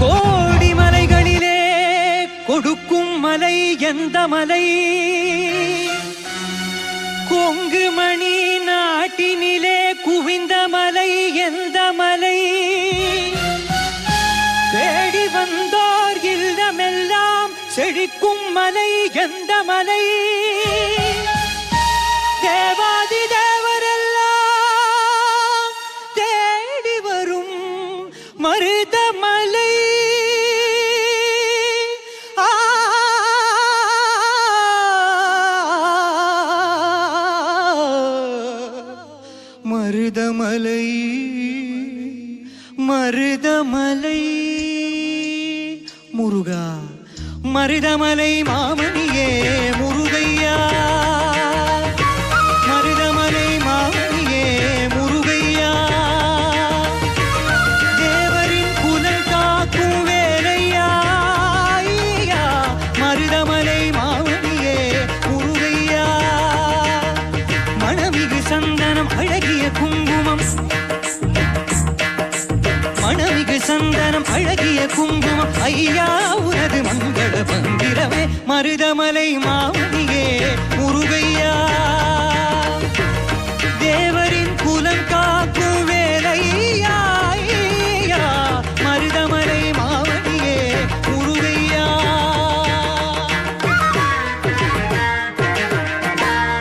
கோடி மலைகளிலே கொடுக்கும் மலை எந்த மலை? கொங்கு மணி நாட்டினிலே குவிந்த மலை எந்த மலை? தேடி வந்தோர் இல்லமெல்லாம் செழிக்கும் மலை எந்த மலை? தேவா மலை மருதமலை. முருகா மருதமலை மாமணி சந்தனம் அழகிய குங்குமம் ஐயா உனது மங்கள மந்திரமே மருதமலை மாமணியே முருகையா. தேவரின் குலம் காக்கும் வேலையா மருதமலை மாமணியே முருகையா.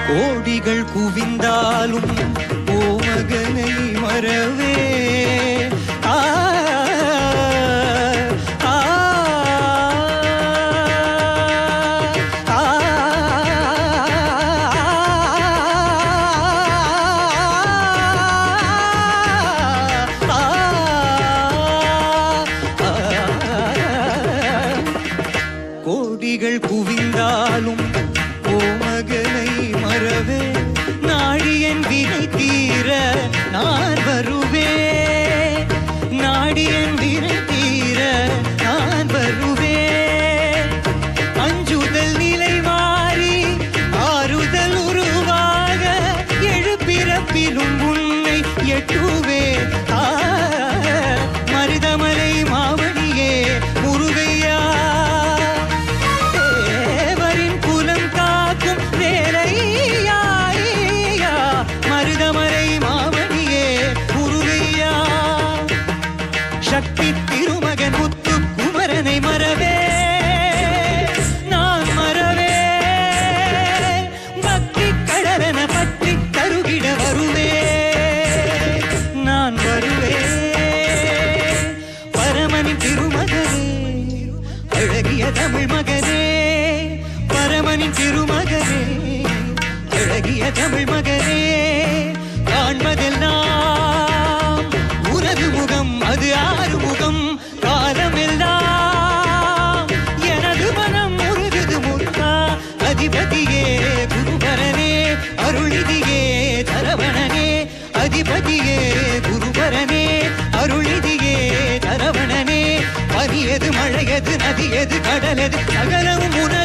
கோடிகள் குவிந்தாலும் ஓ மகனை மறவே நாடியன் வினை பரமனின் திருமகனே அழகிய தமிழ் மகனே காண்பதெல்லாம் உனது முகம் அது ஆறு முகம் காலமெல்லாம் எனது மனம் முருகது முருகா அதிபதியே குருபரனே அருளிதியே தரவணனே அதிபதியே குருபரனே அருளிதியே தரவணனே பனியது மழையது நதியது கடலது சகலமும் உன